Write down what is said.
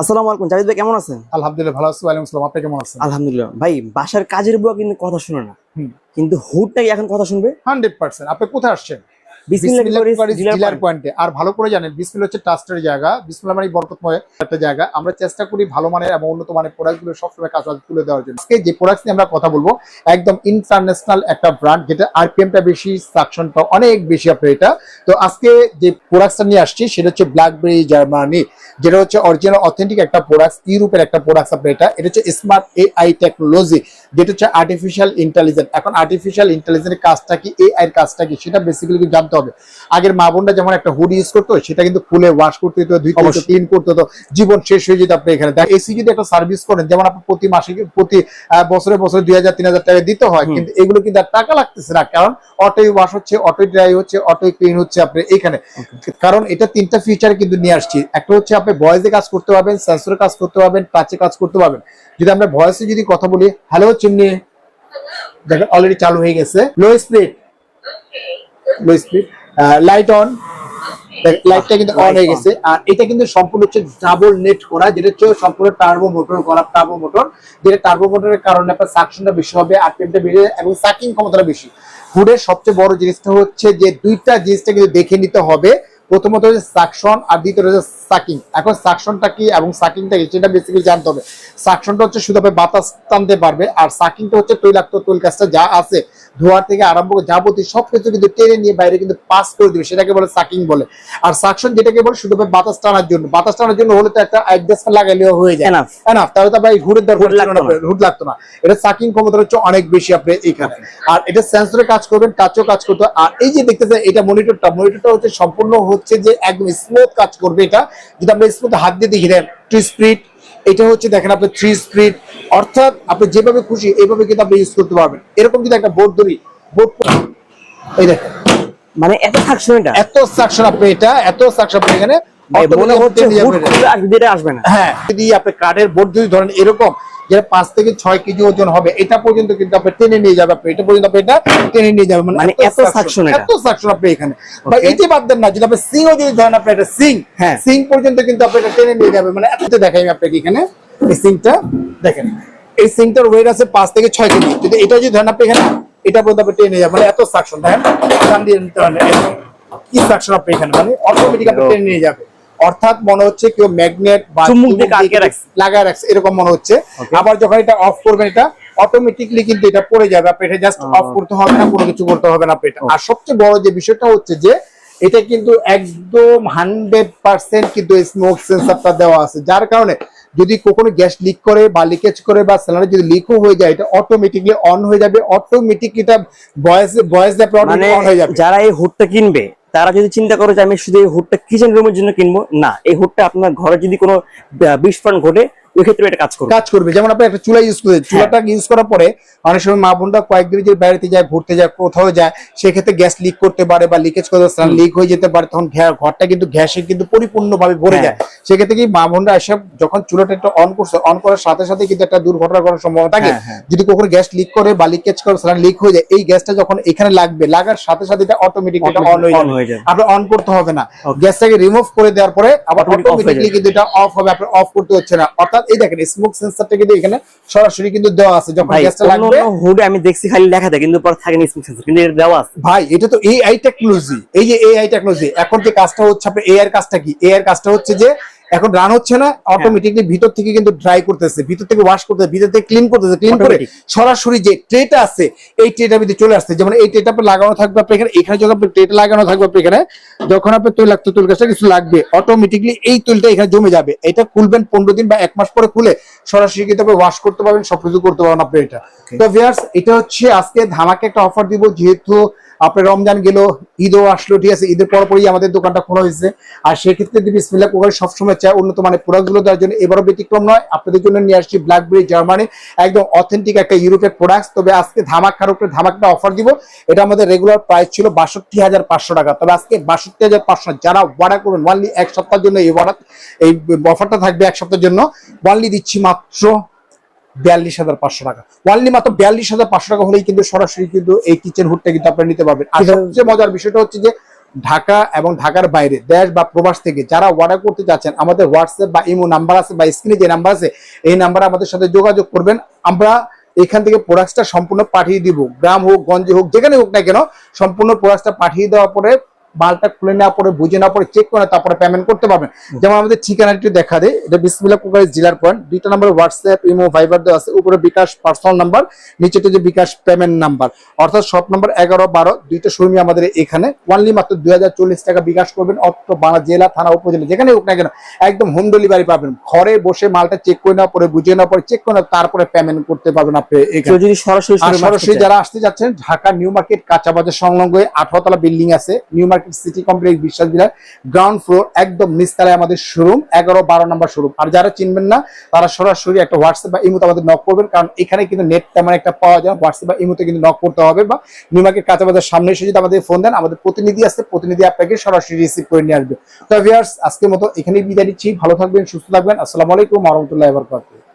আসসালামু আলাইকুম জাহিদ ভাই কেমন আছেন? আলহামদুলিল্লাহ ভালো আছি। ওয়ালাইকুম আসসালাম। আপনি কেমন আছেন? আলহামদুলিল্লাহ। ভাই বাসার কাজের বুয়া কিন্তু কথা শুনে না। কিন্তু হুটটাই এখন কথা শুনবে? Hundred percent. আপনি কোথায় আসছেন? ডিলার ডিলার পয়েন্টে। আর ভালো করে জানেন বিসমিল্লা হচ্ছে ট্রাস্টের জায়গা বিসমিল্লা মানে বরকতময় একটা জায়গা। আমরা চেষ্টা করি ভালো মানের এবং উন্নত মানের প্রোডাক্ট সবসময় কাজ তুলে দেওয়ার জন্য। আজকে যে প্রোডাক্ট নিয়ে আমরা কথা বলব একদম ইন্টারন্যাশনাল একটা ব্র্যান্ড যেটা আরপিএমটা বেশি সাকশনটা অনেক বেশি আপনার এটা। তো আজকে যে প্রোডাক্টটা নিয়ে আসছি সেটা হচ্ছে ব্ল্যাকবেরি জার্মানি যেটা হচ্ছে অরিজিনাল অথেন্টিক একটা প্রোডাক্ট ইউরোপের একটা প্রোডাক্ট আপনার এটা। এটা হচ্ছে স্মার্ট এআই টেকনোলজি যেটা হচ্ছে আর্টিফিশিয়াল ইন্টেলিজেন্স এখন আর্টিফিশিয়াল ইন্টেলিজেন্সের কাজটা কি এআই এর কাজটা কি সেটা বেসিক্যালি জানতে হবে। আগের মা বোনরা যেমন একটা হুড ইউজ করতো সেটা কিন্তু খুলে ওয়াশ করতে হতো ধুইতে হতো ক্লিন করতে হতো। জীবন শেষ হয়ে যেত আপনি এখানে। এসি যদি একটা সার্ভিস করেন যেমন আপনি প্রতি মাসে প্রতি বছরে বছরে দুই হাজার তিন হাজার টাকা দিতে হয় কিন্তু এগুলো কিন্তু আর টাকা লাগতেছে না কারণ অটোই ওয়াশ হচ্ছে অটোই ড্রাই হচ্ছে অটোই ক্লিন হচ্ছে আপনি এখানে। কারণ এটা তিনটা ফিচার কিন্তু নিয়ে আসছি। একটা হচ্ছে আপনি ভয়েসে কাজ করতে পারবেন সেন্সরে কাজ করতে পারবেন টাচে কাজ করতে পারবেন। যদি আমরা ভয়েসে যদি কথা বলি হ্যালো চিমনি দেখেন অলরেডি চালু হয়ে গেছে। Low speed low speed light on লাইটটা কিন্তু অন হয়ে গেছে আর এটা কিন্তু সম্পূর্ণ হচ্ছে ডাবল নেট করা যেটা হচ্ছে সম্পূর্ণ টার্বো মোটর করা টার্বো মোটর যেটা টার্বো মোটরের কারণে আপনার সাকশনটা বেশি হবে আরপিএমটা বেড়ে এবং সাকিং ক্ষমতাটা বেশি। হুডের সবচেয়ে বড় জিনিসটা হচ্ছে যে দুইটা জিনিসটা কিন্তু দেখে নিতে হবে প্রথমত হচ্ছে সাকশন আর দ্বিতীয়ত হচ্ছে সাকিং এখন সাকশনটা কি এবং সাকিংটা কি সেটা বেসিক্যালি জানতে হবে। সাকশনটা হচ্ছে শুধু আপনি বাতাস টানতে পারবে আর সাকিংটা হচ্ছে তৈলাক্ত তৈল কাজটা যা আছে ধোয়ার থেকে আরম্ভ করে যাবতীয় সবকিছু কিন্তু টেনে নিয়ে বাইরে কিন্তু পাস করে দিবে সেটাকে বলে সাকিং বলে। আর সাকশন যেটাকে বলে শুধু আপনি বাতাস টানার জন্য বাতাস টানার জন্য হলে তো একটা অ্যাডজাস্ট লাগাইলেও হয়ে যায়. এনাফ তাহলে তো ভাই হুড ছিল লাগতো না। না। লাগতো না। এটা সাকিং ক্ষমতা হচ্ছে অনেক বেশি আপনি এখানে। আর এটা সেন্সরে কাজ করবেন টাচও কাজ করতে আর এই যে দেখতেছেন এটা মনিটরটা মনিটরটা হচ্ছে সম্পূর্ণ হচ্ছে যে একদম স্মুথ কাজ করবে এটা। যদি আপনি স্মুথ হাত দিয়ে দেখি দেন টু স্পিড এটা হচ্ছে দেখেন আপনি থ্রি স্পিড অর্থাৎ আপনি যেভাবে খুশি এইভাবে কিন্তু আপনি ইউজ করতে পারবেন। এরকম যদি একটা বোর্ড ধরি বোর্ড এই দেখেন। মানে এত থাকছো এটা? এত সাকশন আপনি এটা এত সাকশন আপনি এখানে মনে হচ্ছে আসবে না। হ্যাঁ যদি আপনি কাঠের বোর্ড যদি ধরেন এরকম যেটা পাঁচ থেকে ছয় কেজি ওজন হবে এটা পর্যন্ত কিন্তু আপনি টেনে নিয়ে যাবে আপনি এটা পর্যন্ত আপনি এটা টেনে নিয়ে যাবে। মানে এত suction এটা। এত সাকশন আপনি এখানে। বা. এটি বাদ দেন না যদি আপনি সিংও যদি ধরেন আপনি এটা সিং হ্যাঁ। সিং পর্যন্ত কিন্তু আপনি এটা টেনে নিয়ে যাবে। মানে দেখাই আমি আপনাকে এখানে। এই সিংটা দেখেন। এই সিংটার ওয়েট আছে পাঁচ থেকে ছয় কেজি। যদি এটা যদি ধরেন আপনি এখানে এটা পর্যন্ত আপনি টেনে যাবেন মানে এত সাকশন দেখেন। টান দিয়ে। কি সাকশন আপনি এখানে? মানে অটোমেটিক আপনি টেনে নিয়ে যাবে। অর্থাৎ মনে হচ্ছে কেউ ম্যাগনেট বা। লাগায় রাখছে এরকম মনে হচ্ছে। আবার যখন এটা অফ করবেন এটা অটোমেটিকলি কিন্তু এটা পড়ে যাবে। আপনি এটা জাস্ট. অফ করতে হবে না কোনো কিছু করতে হবে না আপনি এটা। আর সবচেয়ে বড় যে বিষয়টা হচ্ছে যে এটা কিন্তু একদম হান্ড্রেড পার্সেন্ট কিন্তু স্মোক সেন্সারটা দেওয়া আছে। যার কারণে যদি কখনো গ্যাস লিক করে বা লিকেজ করে বা সিলিন্ডার যদি লিকও হয়ে যায় এটা অটোমেটিকলি অন হয়ে যাবে। অটোমেটিক এটা ভয়েস ভয়েস মানে অন হয়ে যাবে। যারা এই হুডটা কিনবে তারা যদি চিন্তা করে যে আমি শুধু এই হুটটা কিচেন রুমের জন্য কিনবো, না, এই হুডটা আপনার ঘরে যদি কোনো বিস্ফোরণ ঘটে ওই ক্ষেত্রে এটা কাজ করবে। কাজ করবে। যেমন আপনি একটা চুলা ইউজ করে চুলাটা ইউজ করার পরে অনেক সময় মা বোনরা কয়েকদিন যদি বাইরেতে যায় ঘুরতে যায় কোথাও যায় সেক্ষেত্রে গ্যাস লিক করতে পারে বা লিকেজ করতে লিক হয়ে যেতে পারে তখন ঘরটা কিন্তু গ্যাসে কিন্তু পরিপূর্ণভাবে ভরে হ্যাঁ। যায় সেক্ষেত্রে কি মা বোনরা এসব যখন চুলাটা একটা অন করছে অন করার সাথে সাথে কিন্তু একটা দুর্ঘটনা করার সম্ভাবনা থাকে। হ্যাঁ, হ্যাঁ। যদি কখনো গ্যাস লিক করে বা লিকেজ করে লিক হয়ে যায় এই গ্যাসটা যখন এখানে লাগবে লাগার সাথে সাথে এটা অটোমেটিক এটা অন হয়ে যাবে। আপনার অন করতে হবে না. গ্যাসটাকে রিমুভ করে দেওয়ার পরে আবার হয়ে অটোমেটিকলি কিন্তু এটা অফ হবে আপনার অফ করতে হচ্ছে না। অর্থাৎ এই দেখেন স্মোক সেন্সরটা কিন্তু এখানে সরাসরি কিন্তু দেওয়া আছে যখন গ্যাসটা লাগবে। হুডে আমি দেখছি খালি লেখা থাকে কিন্তু পরে থাকে না স্মোক সেন্সর কিন্তু এটা দেওয়া আছে। ভাই এটা তো এআই টেকনোলজি এই যে এআই টেকনোলজি এখন যে কাজটা হচ্ছে আপনার এআই এর কাজটা কি? এআই এর কাজটা হচ্ছে যে এখন রান হচ্ছে না অটোমেটিকলি ভিতর থেকে কিন্তু ড্রাই করতেছে ভিতর থেকে ওয়াশ করতেছে ভিতর থেকে ক্লিন করতেছে ক্লিন করে সরাসরি যে ট্রেটা আছে এই ট্রেটার ভিতরে চলে আসছে। যেমন এই ট্রেটা আপনার লাগানো থাকবে আপনি এখানে এখানে যখন আপনি ট্রেটা লাগানো থাকবে আপনি এখানে যখন আপনি তৈলাক্ত তৈল গাছটা কিছু লাগবে অটোমেটিকলি এই তৈলটা এখানে জমে যাবে। এটা খুলবেন পনেরো দিন বা এক মাস পরে খুলে সরাসরি কিন্তু আপনি ওয়াশ করতে পারবেন সবকিছু করতে পারবেন আপনি এটা। তো ভিয়ার্স এটা হচ্ছে আজকে ধামাকে একটা অফার দিব যেহেতু আপনার রমজান গেল, ঈদও আসলো, ঠিক আছে? ঈদের পরপরই আমাদের দোকানটা খোলা হয়েছে। আর সেক্ষেত্রে যদি বিসমিল্লাহ কোকার সবসময় চায়, উন্নত মানের প্রোডাক্টগুলো দেওয়ার জন্য এবারও ব্যতিক্রম নয়। আপনাদের জন্য নিয়ে আসছি ব্ল্যাকবেরি জার্মানি একদম অথেন্টিক একটা ইউরোপের প্রোডাক্টস তবে আজকে ধামাকার উপরে ধামাকটা অফার দিব। এটা আমাদের রেগুলার প্রাইস ছিল বাষট্টি হাজার পাঁচশো টাকা। তবে আজকে বাষট্টি হাজার পাঁচশো, যারা অর্ডার করবেন ওয়ানলি এক সপ্তাহের জন্য এই অর্ডার এই অফারটা থাকবে এক সপ্তাহের জন্য। ওয়ানলি দিচ্ছি মাত্র বিয়াল্লিশ হাজার পাঁচশো টাকা। ওয়ানলি মাত্র বিয়াল্লিশ হাজার পাঁচশো টাকা হলেই কিন্তু সরাসরি কিন্তু এই কিচেন হুডটা কিন্তু আপনারা নিতে পারবেন। আর সবচেয়ে মজার বিষয়টা হচ্ছে যে ঢাকা এবং ঢাকার বাইরে দেশ বা প্রবাস থেকে যারা অর্ডার করতে চাচ্ছেন আমাদের হোয়াটসঅ্যাপ বা ইমো নাম্বার আছে বা স্ক্রিনে যে নাম্বার আছে এই নাম্বারে আমাদের সাথে যোগাযোগ করবেন। আমরা এখান থেকে প্রোডাক্টটা সম্পূর্ণ পাঠিয়ে দিব। গ্রাম হোক গঞ্জে হোক যেখানে হোক না কেন সম্পূর্ণ প্রোডাক্টটা পাঠিয়ে দেওয়ার পরে মালটা খুলে নেওয়ার পরে বুঝে নেওয়ার পরে চেক করে তারপরে পেমেন্ট করতে পারবেন। যেমন আমাদের ঠিকানাটি দেখা দেয় এটা বিসমিল্লা কুকারি জেলার পয়েন্ট দুইটা নাম্বার হোয়াটসঅ্যাপ ইমো ভাইবার দেওয়া আছে। উপরে বিকাশ পার্সোনাল নাম্বার নিচেতে যে বিকাশ পেমেন্ট নাম্বার অর্থাৎ শপ নাম্বার এগারো বারো দুইটা শোরুমই আমাদের এখানে। ওয়ানলি মাত্র দুই হাজার চল্লিশ টাকা বিকাশ করবেন। অত বাংলা জেলা থানা উপজেলা যেখানে হোক না কেন একদম হোম ডেলিভারি পাবেন। ঘরে বসে মালটা চেক করে নেওয়ার পরে বুঝে নেওয়ার পরে চেক করে নেওয়ার তারপরে পেমেন্ট করতে পারবেন আপনি যদি সরাসরি সরাসরি যারা আসতে যাচ্ছেন ঢাকা নিউ মার্কেট কাঁচা বাজার সংলগ্ন আঠারোতলা বিল্ডিং আছে। নিউ মার্কেট সিটি কমপ্লেক্স বিশ্বাস বিলার গ্রাউন্ড ফ্লোর একদম নিচতলায় আমাদের শোরুম এগারো বারো নম্বর শোরুম আর যারা চিনবেন না, তারা সরাসরি একটা হোয়াটসঅ্যাপ বা ইমুতে আমাদের নক করবেন, কারণ এখানে কিন্তু নেট তেমন একটা পাওয়া যায় হোয়াটসঅ্যাপ বা ইমুতে কিন্তু নক করতে হবে বা নিউ মার্কেট কাঁচা বাজার সামনে এসে যদি আমাদের ফোন দেন, আমাদের প্রতিনিধি আছে, প্রতিনিধি আপনাকে সরাসরি রিসিভ করে নিয়ে আসবে। তো ভিউয়ার্স আজকের মতো এখানেই বিদায় দিচ্ছি ভালো থাকবেন, সুস্থ থাকবেন। আসসালামু আলাইকুম রহমতুল্লাহ বরকাতুহ।